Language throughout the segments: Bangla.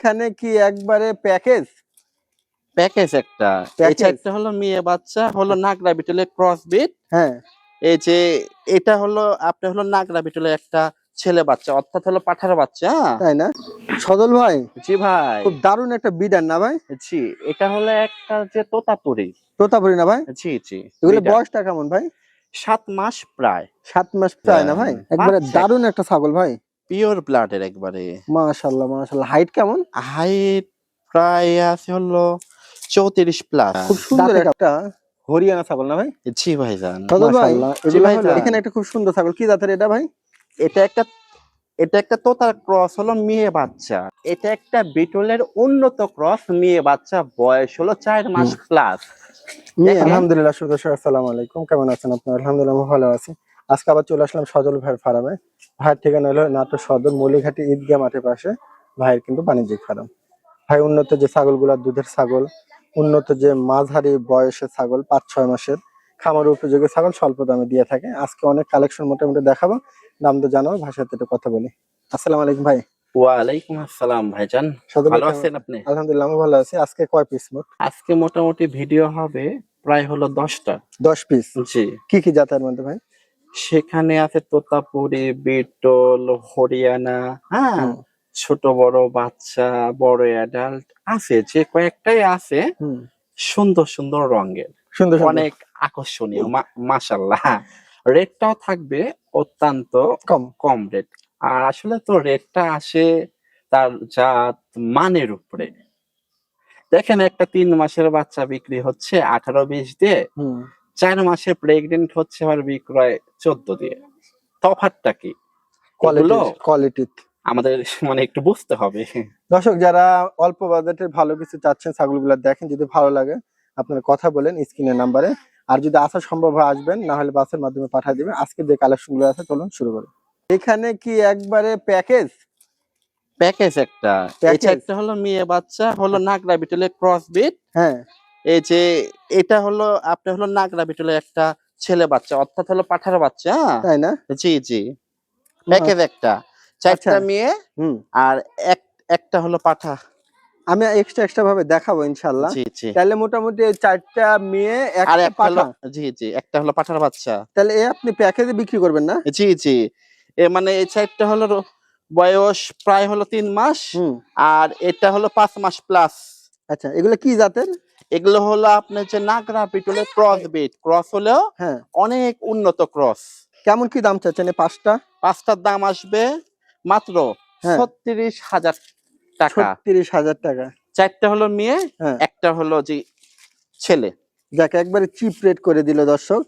এখানে কি একবারে প্যাকেজ? প্যাকেজ একটা? চারটা হলো মেয়ে বাচ্চা হলো নাগরা বিটলের ক্রস বিট হ্যাঁ। এই যে এটা হলো আপনার হলো নাগরা বিটলের একটা ছেলে বাচ্চা অর্থাৎ হলো পাঠার বাচ্চা হ্যাঁ? তাই না? সদল ভাই জি ভাই। খুব দারুণ একটা বিডার না ভাই? জি এটা হলো একটা যে তোতাপুরি। তোতাপুরি না ভাই? জি জি এগুলো। বয়সটা কেমন ভাই? সাত মাস প্রায়। সাত মাস প্রায় না ভাই? হ্যাঁ, একবারে বাচ্চা। দারুণ একটা ছাগল ভাই। পিওর ব্লাডের একবারে। মাশাল্লাহ মাশাল্লাহ। হাইট কেমন? হাইট প্রায় আছে হলো চৌত্রিশ প্লাস। খুব সুন্দর একটা হরিয়ানা ছাগল না ভাই? জি ভাই মাশাআল্লাহ। জি ভাইজান। এখানে একটা খুব সুন্দর ছাগল। কি জাতের এটা ভাই? এটা একটা এটা একটা তোতার ক্রস হলো মেয়ে বাচ্চা। এটা একটা বিটলের উন্নত ক্রস মেয়ে বাচ্চা বয়স হলো চার মাস প্লাস। আলহামদুলিল্লাহ সুদ আসসালামু আলাইকুম। কেমন আছেন আপনার? আলহামদুলিল্লাহ ভালো আছি। আজকে আবার চলে আসলাম সজল ভাইয়ের ফার্মে। ভাইয়ের ঠিকানা হলো নাটোর সদর মলিঘাটি ঈদগাহ মাঠের পাশে। ভাইয়ের কিন্তু বাণিজ্যিক ফার্ম। ভাই উন্নত যে ছাগলগুলা দুধের ছাগল উন্নত যে মাঝারি বয়সের ছাগল পাঁচ ছয় মাসের খামার উপযোগী ছাগল স্বল্প দামে দিয়ে থাকে। আজকে অনেক কালেকশন মোটামুটি দেখাবো। দাম তো জানাব ভাষার সাথে একটু কথা বলি। আসসালামু আলাইকুম ভাই। ওয়ালাইকুম আসসালাম ভাইজান। ভাই ভালো আছেন আপনি? আলহামদুলিল্লাহ আমি ভালো আছি। আজকে কয় পিস মোট? আজকে মোটামুটি ভিডিও হবে প্রায় হলো দশটা। দশ পিস জি। কি কি জাতের মধ্যে ভাই? সেখানে আছে তোতাপুরি বিটল হরিয়ানা হ্যাঁ? ছোট বড় বাচ্চা বড় অ্যাডাল্ট আছে যে কয়েকটাই আছে সুন্দর সুন্দর রঙের। সুন্দর অনেক আকর্ষণীয় মাসাল্লাহ রেটটাও থাকবে অত্যন্ত কম। কম রেট আর আসলে তো রেটটা আসে তার জাত মানের উপরে। দেখেন একটা তিন মাসের বাচ্চা বিক্রি হচ্ছে আঠারো বিশ দিয়ে। হুম। চার মাসে প্রেগনেন্ট হচ্ছে আমার বিক্রয় চোদ্দ দিয়ে। তফাৎটা কি? কোয়ালিটি আমাদের মানে একটু বুঝতে হবে। দর্শক যারা অল্প বাজেটের ভালো কিছু চাচ্ছেন ছাগলগুলো দেখেন যদি ভালো লাগে আপনারা কথা বলেন স্ক্রিনের নাম্বারে। আর যদি আসা সম্ভব হয় আসবেন না হলে বাসের মাধ্যমে পাঠিয়ে দিবেন। আজকে যে কালেকশনগুলো আছে চলুন শুরু করি। এখানে কি একবারে প্যাকেজ প্যাকেজ একটা। Package? চারটা হলো মেয়ে বাচ্চা হলো নাগরা বিটলের ক্রস বিট হ্যাঁ। এই যে এটা হলো আপনি হলো নাগরা বিটলের একটা ছেলে বাচ্চা অর্থাৎ হলো পাঠার বাচ্চা হ্যাঁ? তাই না? জি জি। প্যাকেজ একটা চারটা আচ্ছা। মেয়ে হুম। আর এক একটা হলো পাঠা। আমি এক্সট্রা এক্সট্রা ভাবে দেখাবো ইনশাল্লাহ জি জি। তাহলে মোটামুটি চারটা মেয়ে আর একটা একটা পাঠা। জি জি একটা হলো পাঠার বাচ্চা। তাহলে এ আপনি প্যাকেজে বিক্রি করবেন না? জি জি। এ মানে এই চারটা হলো বয়স প্রায় হলো তিন মাস আর এটা হলো পাঁচ মাস প্লাস আচ্ছা এগুলো কি জাতের? এগুলো হলো আপনার যে নাগরা বিটলের ক্রস বিট ক্রস হলেও হ্যাঁ। অনেক উন্নত ক্রস কেমন কি দাম চাচ্ছেন পাঁচটা? পাঁচটার দাম আসবে মাত্র হ্যাঁ। ছত্রিশ হাজার টাকা। ছত্রিশ হাজার টাকা। চারটা হলো মেয়ে হ্যাঁ। একটা হলো যে ছেলে। যাকে একবারে চিপ রেট করে দিল দর্শক।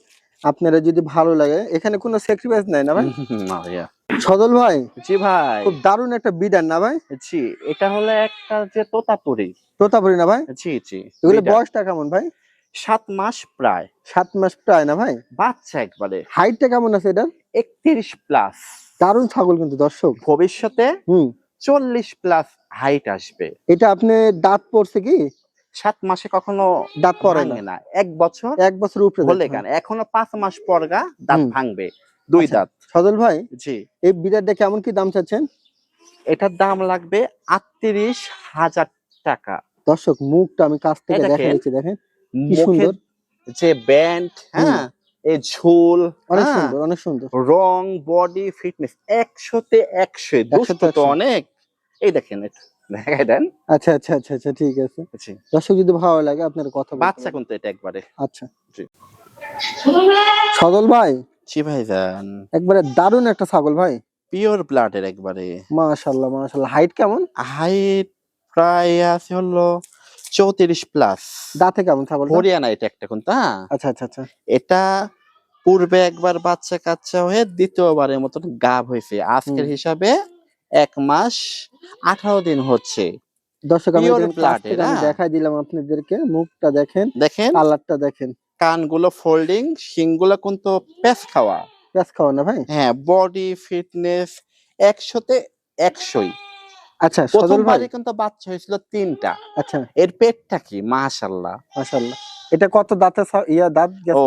আপনারা যদি ভালো লাগে এখানে কোনো স্যাক্রিফাইস নাই না ভাই? না ভাইয়া। সদল ভাই? জি ভাই। খুব দারুণ একটা বিডার না ভাই? জি এটা হলো একটা যে তোতাপুরি। তোতাপুরি না ভাই? জি জি এগুলো বয়সটা কেমন ভাই? সাত মাস প্রায়। সাত মাস প্রায় না ভাই? বাচ্চা একবারে। হাইটটা কেমন আছে এটা একত্রিশ প্লাস। দারুণ ছাগল কিন্তু দর্শক। ভবিষ্যতে হুম। চল্লিশ প্লাস হাইট আসবে। এটা আপনি দাঁত পড়ছে কি? সাত মাসে কখনো দাঁত পড়ে না। এক বছর এক বছর উপরে হলে দেখুন। কেন? এখনও পাঁচ মাস পর গা দাঁত ভাঙবে। দুই আচ্ছা। দাঁত। সদল ভাই জি। এই বিড়ারটা কেমন কি দাম চাচ্ছেন? এটার দাম লাগবে আটত্রিশ হাজার টাকা। দর্শক মুখটা আমি কাছ থেকে দেখা দেখেন। দিচ্ছি দেখেন। কি সুন্দর। যে ব্যান্ড হ্যাঁ এই ঝোল অনেক হ্যাঁ, সুন্দর অনেক সুন্দর। রং বডি ফিটনেস একশোতে একশো দুষ্ট তো অনেক। এই দেখেন এটা দেখাই দেন। আচ্ছা আচ্ছা আচ্ছা আচ্ছা ঠিক আছে। দর্শক যদি ভালো লাগে আপনার কথা বাচ্চা। কিন্তু এটা একবারে। আচ্ছা। জি। সদল ভাই! জি ভাইজান। একবারে দারুণ একটা ছাগল ভাই। পিওর ব্লাডের একবারে। মাশাল্লাহ মাশাল্লাহ হাইট কেমন? হাইট প্রায় আছে হলো চৌত্রিশ প্লাস দাঁতে কেমন ছাগল হরিয়ানা এটা একটা কিন্তু হ্যাঁ আচ্ছা আচ্ছা আচ্ছা। এটা পূর্বে একবার বাচ্চা কাচ্চা হয়ে দ্বিতীয়বারের মতন গাব হয়েছে। আজকের হিসাবে এক মাস আঠারো দিন হচ্ছে। দর্শক আমি এরা। দেখাই দিলাম আপনাদেরকে। মুখটা দেখেন দেখেন। কালারটা দেখেন। কানগুলো ফোল্ডিং শিংগুলো কিন্তু পেস খাওয়া। পেঁয়াজ খাওয়া না ভাই? হ্যাঁ বডি ফিটনেস একশোতে একশোই। আচ্ছা ভাই। কিন্তু বাচ্চা হয়েছিল তিনটা। আচ্ছা। এর পেটটা কি? মাশাল্লাহ মাশাল্লাহ এটা কত দাঁতে ইয়া দাঁত ও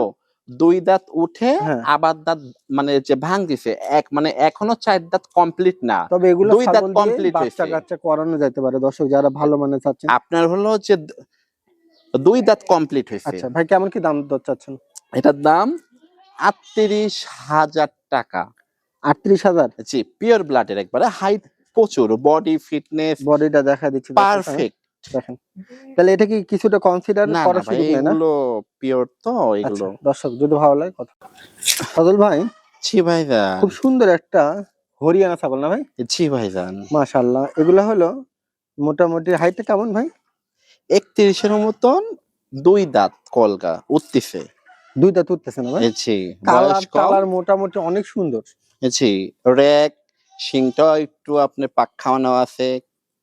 দুই দাঁত উঠে হ্যাঁ। আবার দাঁত মানে যে ভাঙতেছে এক মানে এখনও চার দাঁত কমপ্লিট না। তবে এগুলো দুই দাঁত দিয়ে complete বাচ্চা কাচ্চা করানো যেতে পারে। দর্শক যারা ভালো মানে চাচ্ছেন। আপনার হলো যে দুই দাঁত কমপ্লিট হয়েছে। আচ্ছা ভাই কেমন কি দাম দর চাচ্ছেন? এটার দাম আটত্রিশ হাজার টাকা। আটত্রিশ হাজার? জি পিওর ব্লাডের একবারে। হাইট প্রচুর বডি ফিটনেস বডিটা দেখা দিচ্ছি হ্যাঁ। পারফেক্ট দেখেন। তাহলে এটা কি কিছুটা কনসিডার না সুযোগ না? এগুলো পিওর তো আচ্ছা, এগুলো দর্শক যদি ভালো লাগে কথা। ফজল ভাই জি ভাইজান। খুব সুন্দর একটা হরিয়ানা ছাগল না ভাই? জি ভাইজান। মাশাআল্লাহ এগুলো হলো মোটামুটি হাইটটা কেমন ভাই? একত্রিশের মতন দুই দাঁত কলগা উঠতেছে দুই দাঁত উঠতেছে না ভাই? জি কালার মোটামুটি অনেক সুন্দর। জি রেক শিংটাও একটু আপনি পাক খাওয়ানো আছে।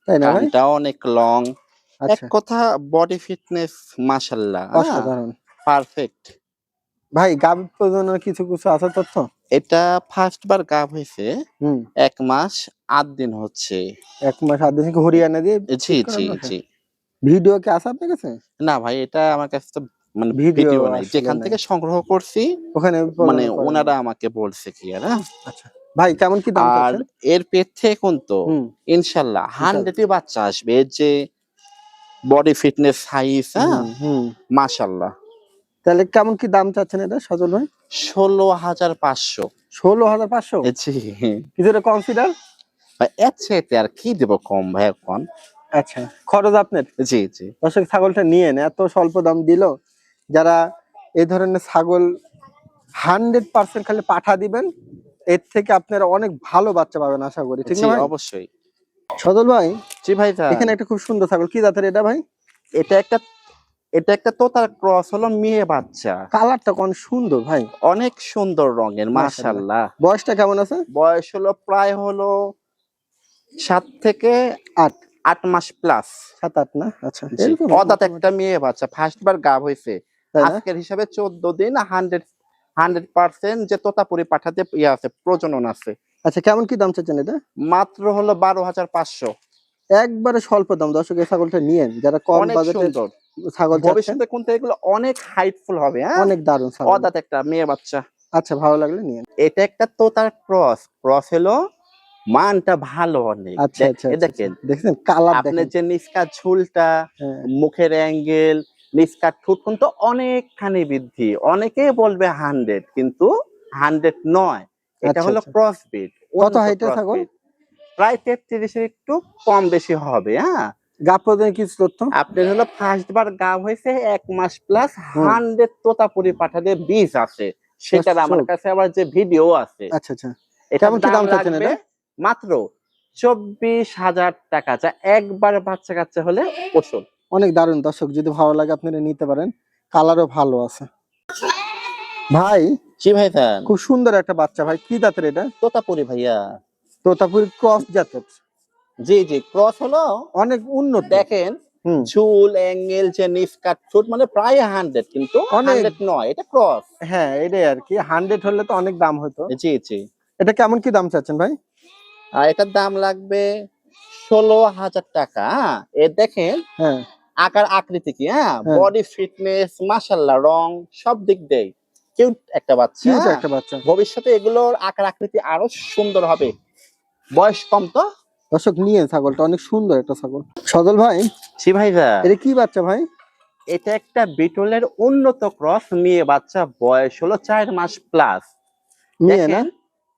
কানটাও অনেক লং। এক আচ্ছা। কথা বডি ফিটনেস মাশাল্লাহ অসাধারণ। পারফেক্ট ভাই গাব প্রজননের কিছু কিছু আছে তথ্য? এটা ফার্স্ট বার গাব হয়েছে। এক মাস আট দিন হচ্ছে। এক মাস আট দিন থেকে হরিয়ানা দিয়ে জি জি জি ভিডিও কি আছে আপনার কাছে? না ভাই এটা আমার কাছে তো মানে ভিডিও নাই। যেখান থেকে সংগ্রহ করছি ওখানে মানে ওনারা আমাকে বলছে কি আর হ্যাঁ? আচ্ছা। ভাই কেমন কি দাম আর এর পেট থেকে কিন্তু হুম। ইনশাল্লাহ হান্ড্রেডই বাচ্চা আসবে যে বডি ফিটনেস সাইজ হ্যাঁ? মাশাল্লাহ। তাহলে কেমন কি দাম চাচ্ছেন এটা সজল ভাই? ষোলো হাজার পাঁচশো। ষোলো হাজার পাঁচশো? কিছুটা কনসিডার ভাই এর চাইতে আর কি দেবো কম ভাই এখন? আচ্ছা খরচ আপনার? জি জি। দর্শক ছাগলটা নিয়েন এত স্বল্প দাম দিল। যারা এই ধরনের ছাগল হান্ড্রেড পার্সেন্ট খালি পাঠা দিবেন এর থেকে আপনারা অনেক ভালো বাচ্চা পাবেন আশা করি। ঠিক আছে অবশ্যই। সজল ভাই জি ভাই এখানে একটা খুব সুন্দর ছাগল কি জাতের এটা ভাই? এটা একটা এটা একটা তোতার ক্রস হলো মেয়ে বাচ্চা। কালারটা কোন সুন্দর ভাই। অনেক সুন্দর রঙের মাশাআল্লাহ। বয়সটা কেমন আছে? বয়স হলো প্রায় হলো সাত থেকে আট। আট মাস প্লাস সাত আট না? আচ্ছা অদাত একটা মেয়ে বাচ্চা ফার্স্ট বার গাব হয়েছে আজকের হিসাবে চোদ্দ দিন হান্ড্রেড হান্ড্রেড পার্সেন্ট যে তোতাপুরি পাঠাতে ইয়ে আছে প্রজনন আছে। আচ্ছা কেমন কি দাম চাচ্ছেন এটা? মাত্র হলো বারো হাজার পাঁচশো। একবারে স্বল্প দাম দর্শক এই ছাগলটা নিয়েন। যারা কম বাজেটের ছাগল ভবিষ্যতে কিন্তু এগুলো অনেক হাইটফুল হবে হ্যাঁ? অনেক দারুণ ছাগল। অদাত একটা মেয়ে বাচ্চা। আচ্ছা ভালো লাগলে নিয়েন। এটা একটা তোতার ক্রস ক্রস হলো মানটা ভালো অনেক। আচ্ছা আচ্ছা আচ্ছা, দেখেন। দেখছেন কালার আপনার যে নিষ্কা ঝুলটা হ্যাঁ, মুখের অ্যাঙ্গেল নিষ্কা ঠোঁট কিন্তু অনেকখানি বৃদ্ধি। অনেকেই বলবে হান্ড্রেড কিন্তু হান্ড্রেড নয়। এটা হলো। ক্রস বিট কত এর ছাগল? প্রায় তেত্রিশের একটু কম বেশি হবে হ্যাঁ? প্রদানের কিছু তথ্য? আপনার হলো ফার্স্ট বার গাব হয়েছে এক মাস প্লাস হান্ড্রেড তোতাপুরি পাঠাতে বীজ আছে। সেটার আমার কাছে আবার যে ভিডিও আছে। আচ্ছা আচ্ছা। এটা কেমন কি দাম চাচ্ছেন এটা? মাত্র চব্বিশ হাজার টাকা যা একবার বাচ্চা কাচ্চা হলে ওষুধ অনেক দারুণ দর্শক যদি ভালো লাগে আপনারা নিতে পারেন। কালারও ভালো আছে। ভাই জি ভাই খুব সুন্দর একটা বাচ্চা ভাই। কি জাতের এটা? তোতাপুরি ভাইয়া। তোতাপুরি ক্রস জাতের। জি জি ক্রস হলো অনেক উন্নত। দেখেন হুম। ঝুল অ্যাঙ্গেল যে নিষ্কাট ফুট মানে প্রায় হান্ড্রেড কিন্তু। হান্ড্রেড নয় এটা ক্রস। হ্যাঁ এটাই আর কি। হান্ড্রেড হলে তো অনেক দাম হতো। জি জি। এটা কেমন কি দাম চাচ্ছেন ভাই? আর এটার দাম লাগবে ষোলো হাজার টাকা হ্যাঁ? এ দেখেন হ্যাঁ। আকার আকৃতি কি হ্যাঁ। বডি ফিটনেস মাশাল্লাহ রং সব দিক দেয় কিউট একটা বাচ্চা হ্যাঁ? একটা বাচ্চা। ভবিষ্যতে এগুলোর আকার আকৃতি আরও সুন্দর হবে। বয়স কম তো? দর্শক নিয়ে ছাগলটা অনেক সুন্দর একটা ছাগল। সজল ভাই জি ভাইরা এটা কি বাচ্চা ভাই? এটা একটা বিটলের উন্নত ক্রস মেয়ে বাচ্চা বয়স হলো চার মাস প্লাস মেয়ে না?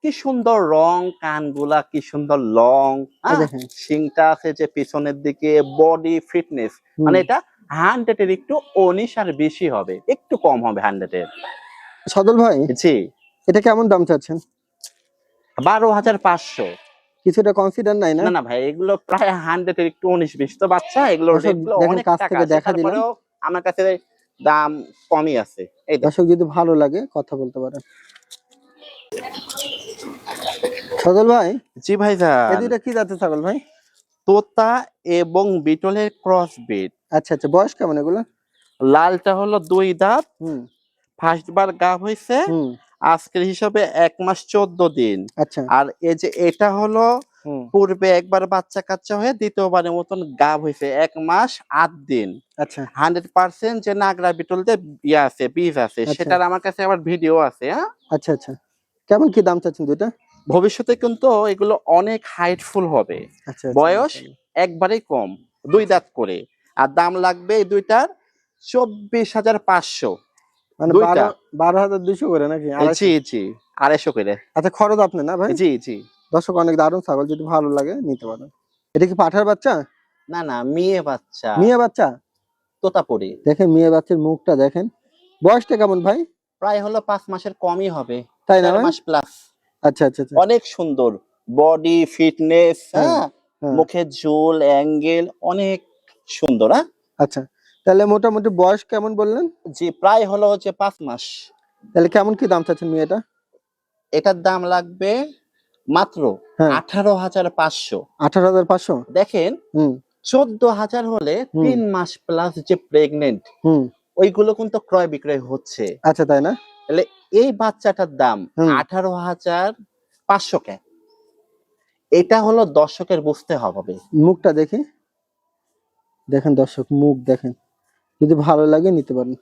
কি সুন্দর রং কানগুলা কি সুন্দর লং এই দেখেন। আছে যে পিছনের দিকে বডি ফিটনেস মানে এটা হান্ড্রেড এর একটু উনিশ আর বেশি হবে একটু কম হবে হান্ড্রেড এর। সজল ভাই জি। এটা কেমন দাম চাচ্ছেন? বারো হাজার পাঁচশো। কিছুটা কনসিডার নাই না? না ভাই এগুলো প্রায় হান্ড্রেড এর একটু উনিশ বিশ তো বাচ্চা এগুলো অনেক কাছ টাকা থেকে দেখা। তারপরেও আমার কাছে দাম কমই আছে। এই। দর্শক যদি ভালো লাগে কথা বলতে পারেন। সজল ভাই? জি ভাই দুইটা কি জাতের ছাগল ভাই? তোতা এবং বিটলের ক্রস বিট আচ্ছা আচ্ছা বয়স কেমন এগুলো? লালটা হলো দুই দাঁত। হুম। ফার্স্ট বার গাব হয়েছে হুম। আজকের হিসাবে এক মাস চোদ্দ দিন। আচ্ছা। আর এই যে এটা হলো পূর্বে একবার বাচ্চা কাচ্চা হয়ে দ্বিতীয়বারের মতন গাব হয়েছে এক মাস আট দিন। আচ্ছা। হান্ড্রেড পার্সেন্ট যে নাগরা বিটলতে ইয়ে আছে বীজ আছে আচ্ছা। সেটার আমার কাছে আবার ভিডিও আছে হ্যাঁ? আচ্ছা আচ্ছা। কেমন কি দাম চাচ্ছেন দুইটা? ভবিষ্যতে কিন্তু এগুলো অনেক হাইটফুল হবে। আচ্ছা আচ্ছা, বয়স একবারেই কম দুই দাঁত করে। আর দাম লাগবে এই দুইটার চব্বিশ হাজার পাঁচশো। মানে বারো হাজার দুইশো করে নাকি? আড়াইশো? জি জি আড়াইশো করে। আচ্ছা খরচ আপনি না ভাই? জি জি। দর্শক অনেক দারুণ ছাগল যদি ভালো লাগে নিতে পারেন। এটা কি পাঠার বাচ্চা? না না মেয়ে বাচ্চা। মেয়ে বাচ্চা? তোতাপুরি। দেখেন মেয়ে বাচ্চার মুখটা দেখেন। বয়সটা কেমন ভাই? প্রায় হলো পাঁচ মাসের কমই হবে। তাই না মাস প্লাস আচ্ছা আচ্ছা আচ্ছা। অনেক সুন্দর। বডি ফিটনেস হ্যাঁ, হ্যাঁ হ্যাঁ। মুখের ঝুল অ্যাঙ্গেল অনেক সুন্দর হ্যাঁ। আচ্ছা তাহলে মোটামুটি বয়স কেমন বললেন? জি প্রায় হলো হচ্ছে পাঁচ মাস। তাহলে কেমন কি দাম চাচ্ছেন মেয়েটা এটার দাম লাগবে মাত্র হ্যাঁ। আঠারো হাজার পাঁচশো। আঠারো হাজার পাঁচশো? দেখেন চোদ্দ হাজার হলে তিন মাস প্লাস যে প্রেগনেন্ট হুম। ওইগুলো কিন্তু ক্রয় বিক্রয় হচ্ছে। আচ্ছা তাই না? তাহলে এই বাচ্চাটার দাম আঠারো হাজার পাঁচশো কে। এটা হলো দর্শকের বুঝতে হবে। মুখটা দেখে। দেখেন দর্শক মুখ দেখেন। যদি ভালো লাগে নিতে পারেন।